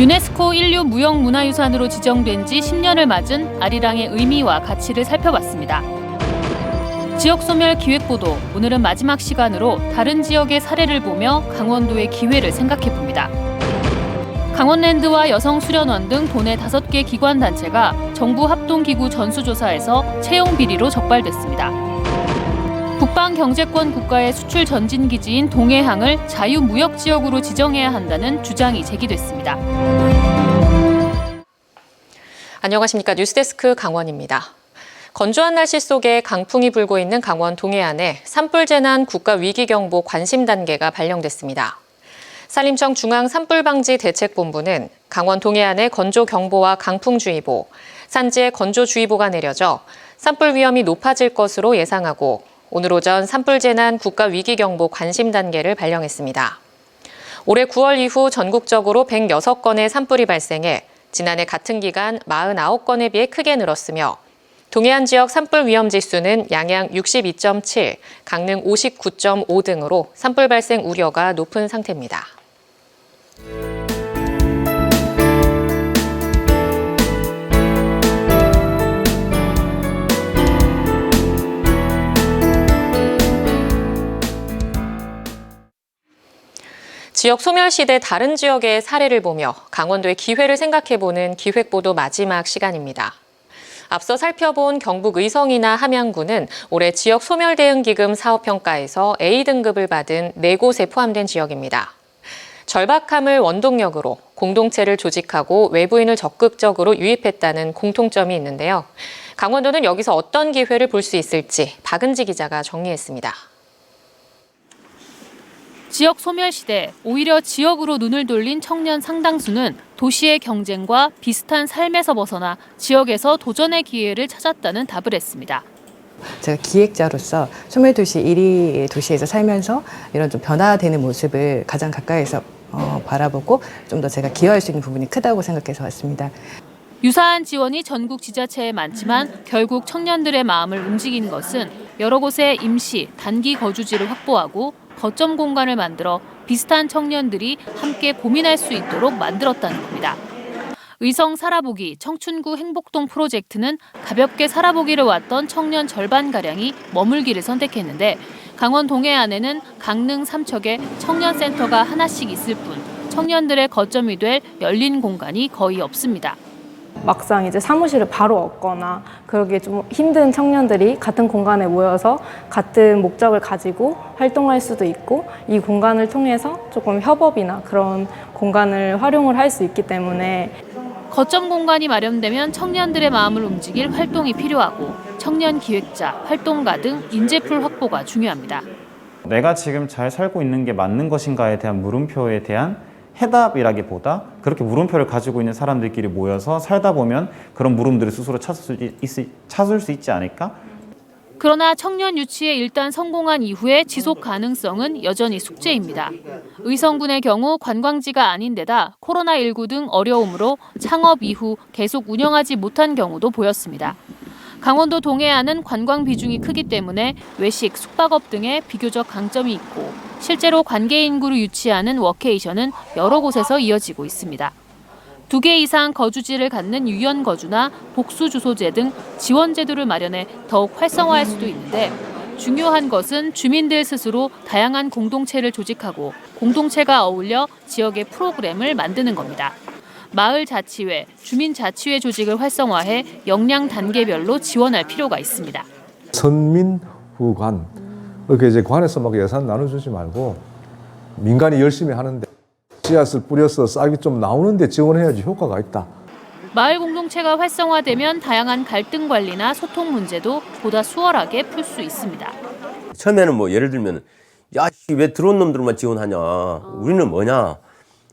유네스코 인류 무형 문화유산으로 지정된 지 10년을 맞은 아리랑의 의미와 가치를 살펴봤습니다. 지역 소멸 기획 보도 오늘은 마지막 시간으로 다른 지역의 사례를 보며 강원도의 기회를 생각해 봅니다. 강원랜드와 여성수련원 등 도내 다섯 개 기관 단체가 정부 합동기구 전수조사에서 채용 비리로 적발됐습니다. 북방 경제권 국가의 수출 전진 기지인 동해항을 자유 무역 지역으로 지정해야 한다는 주장이 제기됐습니다. 안녕하십니까 뉴스데스크 강원입니다. 건조한 날씨 속에 강풍이 불고 있는 강원 동해안에 산불 재난 국가 위기 경보 관심 단계가 발령됐습니다. 산림청 중앙 산불 방지 대책본부는 강원 동해안에 건조 경보와 강풍 주의보, 산지에 건조 주의보가 내려져 산불 위험이 높아질 것으로 예상하고 오늘 오전 산불 재난 국가 위기 경보 관심 단계를 발령했습니다. 올해 9월 이후 전국적으로 106건의 산불이 발생해 지난해 같은 기간 49건에 비해 크게 늘었으며 동해안 지역 산불 위험 지수는 양양 62.7, 강릉 59.5 등으로 산불 발생 우려가 높은 상태입니다. 지역 소멸시대 다른 지역의 사례를 보며 강원도의 기회를 생각해보는 기획보도 마지막 시간입니다. 앞서 살펴본 경북 의성이나 함양군은 올해 지역 소멸 대응 기금 사업 평가에서 A 등급을 받은 네 곳에 포함된 지역입니다. 절박함을 원동력으로 공동체를 조직하고 외부인을 적극적으로 유입했다는 공통점이 있는데요. 강원도는 여기서 어떤 기회를 볼 수 있을지 박은지 기자가 정리했습니다. 지역 소멸 시대 오히려 지역으로 눈을 돌린 청년 상당수는 도시의 경쟁과 비슷한 삶에서 벗어나 지역에서 도전의 기회를 찾았다는 답을 했습니다. 제가 기획자로서 소멸 도시 1위 도시에서 살면서 이런 좀 변화되는 모습을 가장 가까이서 어, 바라보고 좀 더 제가 기여할 수 있는 부분이 크다고 생각해서 왔습니다. 유사한 지원이 전국 지자체에 많지만 결국 청년들의 마음을 움직인 것은 여러 곳에 임시, 단기 거주지를 확보하고 거점 공간을 만들어 비슷한 청년들이 함께 고민할 수 있도록 만들었다는 겁니다. 의성 살아보기 청춘구 행복동 프로젝트는 가볍게 살아보기를 왔던 청년 절반가량이 머물기를 선택했는데 강원 동해안에는 강릉 삼척에 청년센터가 하나씩 있을 뿐 청년들의 거점이 될 열린 공간이 거의 없습니다. 막상 이제 사무실을 바로 얻거나 그러기에 좀 힘든 청년들이 같은 공간에 모여서 같은 목적을 가지고 활동할 수도 있고 이 공간을 통해서 조금 협업이나 그런 공간을 활용을 할 수 있기 때문에 거점 공간이 마련되면 청년들의 마음을 움직일 활동이 필요하고 청년 기획자, 활동가 등 인재풀 확보가 중요합니다. 내가 지금 잘 살고 있는 게 맞는 것인가에 대한 물음표에 대한 해답이라기보다 그렇게 물음표를 가지고 있는 사람들끼리 모여서 살다 보면 그런 물음들을 스스로 찾을 수, 있, 찾을 수 있지 않을까? 그러나 청년 유치에 일단 성공한 이후에 지속 가능성은 여전히 숙제입니다. 의성군의 경우 관광지가 아닌 데다 코로나19 등 어려움으로 창업 이후 계속 운영하지 못한 경우도 보였습니다. 강원도 동해안은 관광 비중이 크기 때문에 외식, 숙박업 등에 비교적 강점이 있고 실제로 관계 인구를 유치하는 워케이션은 여러 곳에서 이어지고 있습니다. 두 개 이상 거주지를 갖는 유연 거주나 복수 주소제 등 지원 제도를 마련해 더욱 활성화할 수도 있는데 중요한 것은 주민들 스스로 다양한 공동체를 조직하고 공동체가 어울려 지역의 프로그램을 만드는 겁니다. 마을 자치회, 주민 자치회 조직을 활성화해 역량 단계별로 지원할 필요가 있습니다. 선민 후관 이렇게 이제 관에서 막 예산 나눠주지 말고 민간이 열심히 하는데 씨앗을 뿌려서 싹이 좀 나오는데 지원해야지 효과가 있다. 마을 공동체가 활성화되면 다양한 갈등 관리나 소통 문제도 보다 수월하게 풀 수 있습니다. 처음에는 뭐 예를 들면 야왜 들어온 놈들만 지원하냐 우리는 뭐냐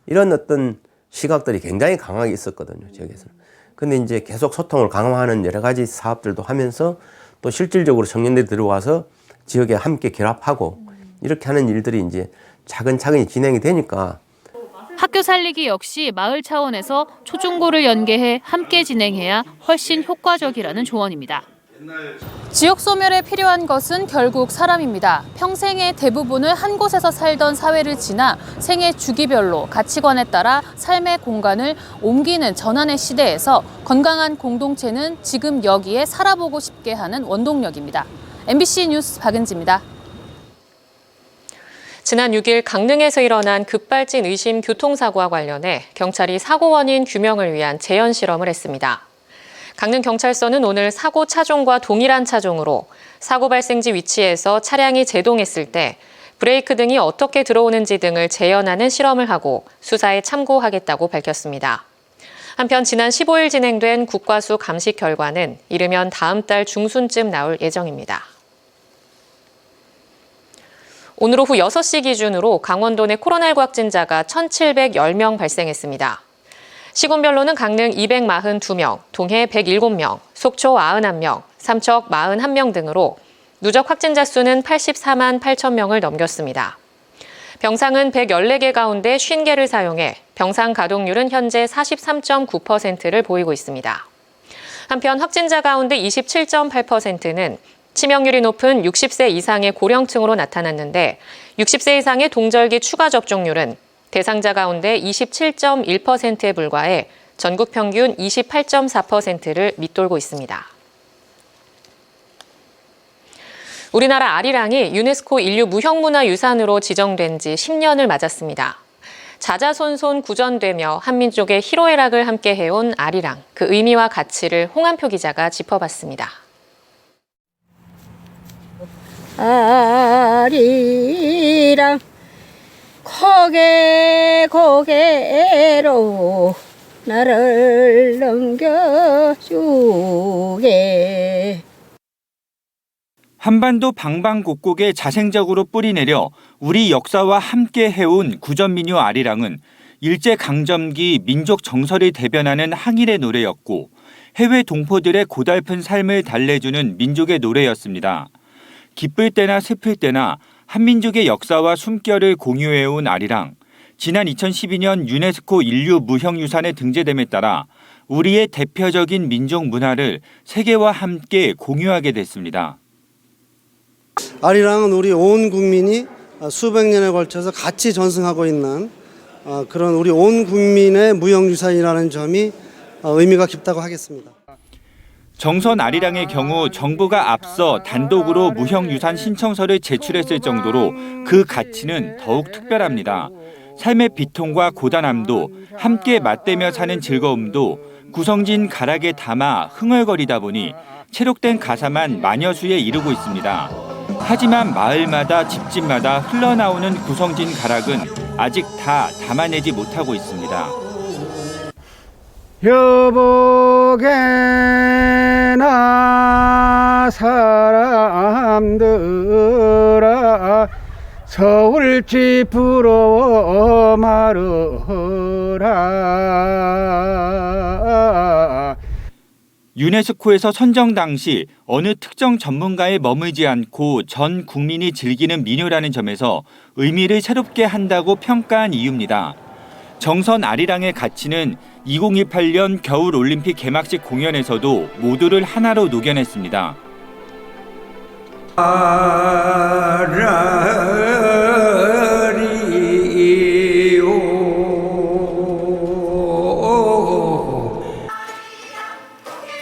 이런 어떤 시각들이 굉장히 강하게 있었거든요 지역에서는 근데 이제 계속 소통을 강화하는 여러 가지 사업들도 하면서 또 실질적으로 청년들이 들어와서 지역에 함께 결합하고 이렇게 하는 일들이 이제 차근차근히 진행이 되니까 학교 살리기 역시 마을 차원에서 초중고를 연계해 함께 진행해야 훨씬 효과적이라는 조언입니다. 지역 소멸에 필요한 것은 결국 사람입니다. 평생의 대부분을 한 곳에서 살던 사회를 지나 생애 주기별로 가치관에 따라 삶의 공간을 옮기는 전환의 시대에서 건강한 공동체는 지금 여기에 살아보고 싶게 하는 원동력입니다. MBC 뉴스 박은지입니다. 지난 6일 강릉에서 일어난 급발진 의심 교통사고와 관련해 경찰이 사고 원인 규명을 위한 재현 실험을 했습니다. 강릉경찰서는 오늘 사고 차종과 동일한 차종으로 사고 발생지 위치에서 차량이 제동했을 때 브레이크 등이 어떻게 들어오는지 등을 재현하는 실험을 하고 수사에 참고하겠다고 밝혔습니다. 한편 지난 15일 진행된 국과수 감식 결과는 이르면 다음 달 중순쯤 나올 예정입니다. 오늘 오후 6시 기준으로 강원도 내 코로나19 확진자가 1,710명 발생했습니다. 시군별로는 강릉 242명, 동해 107명, 속초 91명, 삼척 41명 등으로 누적 확진자 수는 84만 8천 명을 넘겼습니다. 병상은 114개 가운데 50개를 사용해 병상 가동률은 현재 43.9%를 보이고 있습니다. 한편 확진자 가운데 27.8%는 치명률이 높은 60세 이상의 고령층으로 나타났는데 60세 이상의 동절기 추가 접종률은 대상자 가운데 27.1%에 불과해 전국 평균 28.4%를 밑돌고 있습니다. 우리나라 아리랑이 유네스코 인류 무형문화유산으로 지정된 지 10년을 맞았습니다. 자자손손 구전되며 한민족의 희로애락을 함께 해온 아리랑, 그 의미와 가치를 홍한표 기자가 짚어봤습니다. 아리랑 고개 고개로 나를 넘겨주게 한반도 방방곡곡에 자생적으로 뿌리내려 우리 역사와 함께 해온 구전민요 아리랑은 일제강점기 민족 정서를 대변하는 항일의 노래였고 해외 동포들의 고달픈 삶을 달래주는 민족의 노래였습니다. 기쁠 때나 슬플 때나 한민족의 역사와 숨결을 공유해온 아리랑. 지난 2012년 유네스코 인류 무형유산에 등재됨에 따라 우리의 대표적인 민족 문화를 세계와 함께 공유하게 됐습니다. 아리랑은 우리 온 국민이 수백 년에 걸쳐서 같이 전승하고 있는 어, 그런 우리 온 국민의 무형유산이라는 점이 어, 의미가 깊다고 하겠습니다. 정선 아리랑의 경우 정부가 앞서 단독으로 무형유산 신청서를 제출했을 정도로 그 가치는 더욱 특별합니다. 삶의 비통과 고단함도 함께 맞대며 사는 즐거움도 구성진 가락에 담아 흥얼거리다 보니 체록된 가사만 마녀수에 이르고 있습니다. 하지만 마을마다 집집마다 흘러나오는 구성진 가락은 아직 다 담아내지 못하고 있습니다. 여보게 나 사람들아 서울집 부러워 말어라 유네스코에서 선정 당시 어느 특정 전문가에 머물지 않고 전 국민이 즐기는 민요라는 점에서 의미를 새롭게 한다고 평가한 이유입니다. 정선 아리랑의 가치는 2028년 겨울 올림픽 개막식 공연에서도 모두를 하나로 녹여냈습니다.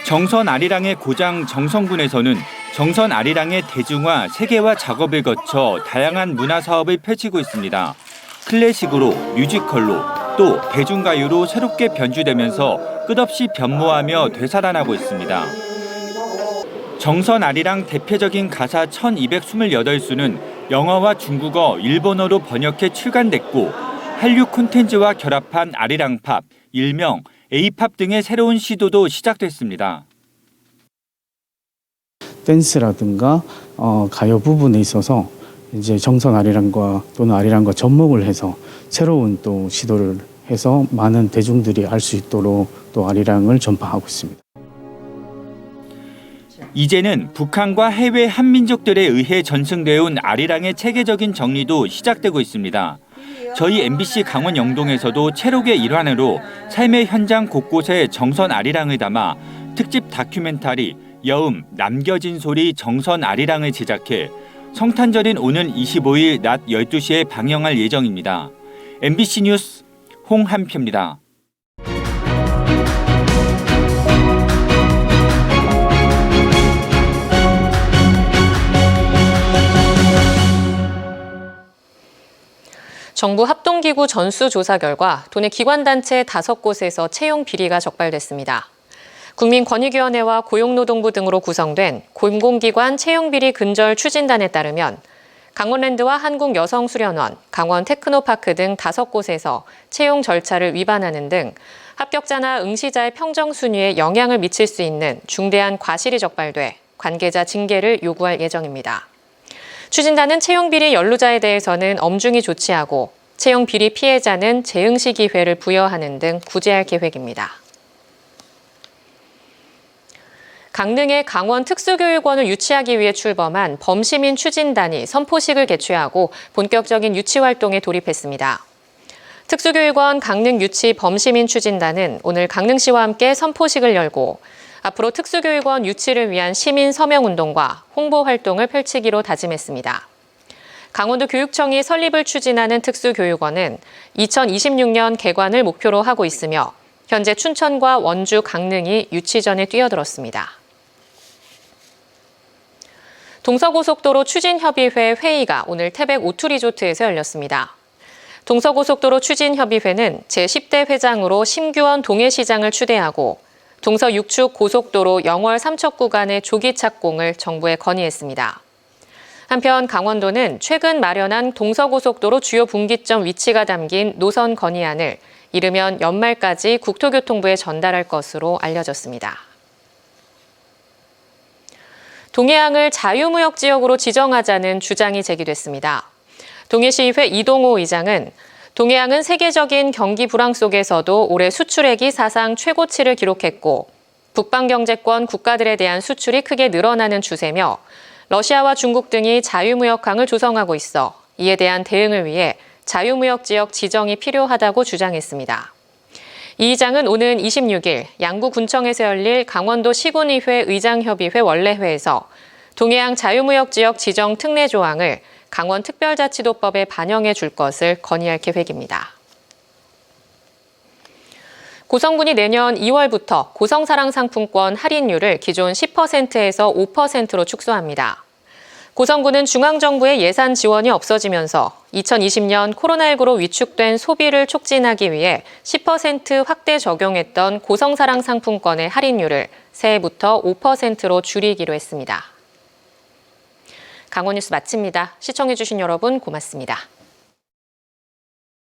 정선 아리랑의 고장 정성군에서는 정선 아리랑의 대중화, 세계화 작업을 거쳐 다양한 문화 사업을 펼치고 있습니다. 클래식으로, 뮤지컬로, 또 대중가요로 새롭게 변주되면서 끝없이 변모하며 되살아나고 있습니다. 정선 아리랑 대표적인 가사 1228수는 영어와 중국어, 일본어로 번역해 출간됐고 한류 콘텐츠와 결합한 아리랑 팝, 일명 A팝 등의 새로운 시도도 시작됐습니다. 댄스라든가 어, 가요 부분에 있어서 이제 정선 아리랑과 또는 아리랑과 접목을 해서 새로운 또 시도를 해서 많은 대중들이 알 수 있도록 또 아리랑을 전파하고 있습니다. 이제는 북한과 해외 한민족들에 의해 전승되어 온 아리랑의 체계적인 정리도 시작되고 있습니다. 저희 MBC 강원 영동에서도 체록의 일환으로 삶의 현장 곳곳에 정선 아리랑을 담아 특집 다큐멘터리 여음, 남겨진 소리 정선 아리랑을 제작해 성탄절인 오는 25일 낮 12시에 방영할 예정입니다. MBC 뉴스 홍한표입니다. 정부 합동기구 전수조사 결과 도내 기관단체 다섯 곳에서 채용 비리가 적발됐습니다. 국민권익위원회와 고용노동부 등으로 구성된 공공기관 채용비리 근절 추진단에 따르면 강원랜드와 한국여성수련원, 강원 테크노파크 등 다섯 곳에서 채용 절차를 위반하는 등 합격자나 응시자의 평정 순위에 영향을 미칠 수 있는 중대한 과실이 적발돼 관계자 징계를 요구할 예정입니다. 추진단은 채용 비리 연루자에 대해서는 엄중히 조치하고 채용 비리 피해자는 재응시 기회를 부여하는 등 구제할 계획입니다. 강릉의 강원 특수교육원을 유치하기 위해 출범한 범시민 추진단이 선포식을 개최하고 본격적인 유치 활동에 돌입했습니다. 특수교육원 강릉 유치 범시민 추진단은 오늘 강릉시와 함께 선포식을 열고 앞으로 특수교육원 유치를 위한 시민 서명운동과 홍보 활동을 펼치기로 다짐했습니다. 강원도 교육청이 설립을 추진하는 특수교육원은 2026년 개관을 목표로 하고 있으며 현재 춘천과 원주, 강릉이 유치전에 뛰어들었습니다. 동서고속도로 추진협의회 회의가 오늘 태백 오투리조트에서 열렸습니다. 동서고속도로 추진협의회는 제10대 회장으로 심규원 동해시장을 추대하고 동서 6축 고속도로 영월 삼척 구간의 조기 착공을 정부에 건의했습니다. 한편 강원도는 최근 마련한 동서고속도로 주요 분기점 위치가 담긴 노선 건의안을 이르면 연말까지 국토교통부에 전달할 것으로 알려졌습니다. 동해항을 자유무역 지역으로 지정하자는 주장이 제기됐습니다. 동해시의회 이동호 의장은 동해항은 세계적인 경기 불황 속에서도 올해 수출액이 사상 최고치를 기록했고 북방 경제권 국가들에 대한 수출이 크게 늘어나는 추세며 러시아와 중국 등이 자유무역항을 조성하고 있어 이에 대한 대응을 위해 자유무역 지역 지정이 필요하다고 주장했습니다. 이 의장은 오는 26일 양구군청에서 열릴 강원도 시군의회 의장협의회 원래회에서 동해안 자유무역 지역 지정 특례 조항을 강원 특별자치도법에 반영해 줄 것을 건의할 계획입니다. 고성군이 내년 2월부터 고성사랑 상품권 할인율을 기존 10%에서 5%로 축소합니다. 고성군은 중앙정부의 예산 지원이 없어지면서 2020년 코로나19로 위축된 소비를 촉진하기 위해 10% 확대 적용했던 고성사랑 상품권의 할인율을 새해부터 5%로 줄이기로 했습니다. 강원 뉴스 마칩니다. 시청해주신 여러분 고맙습니다.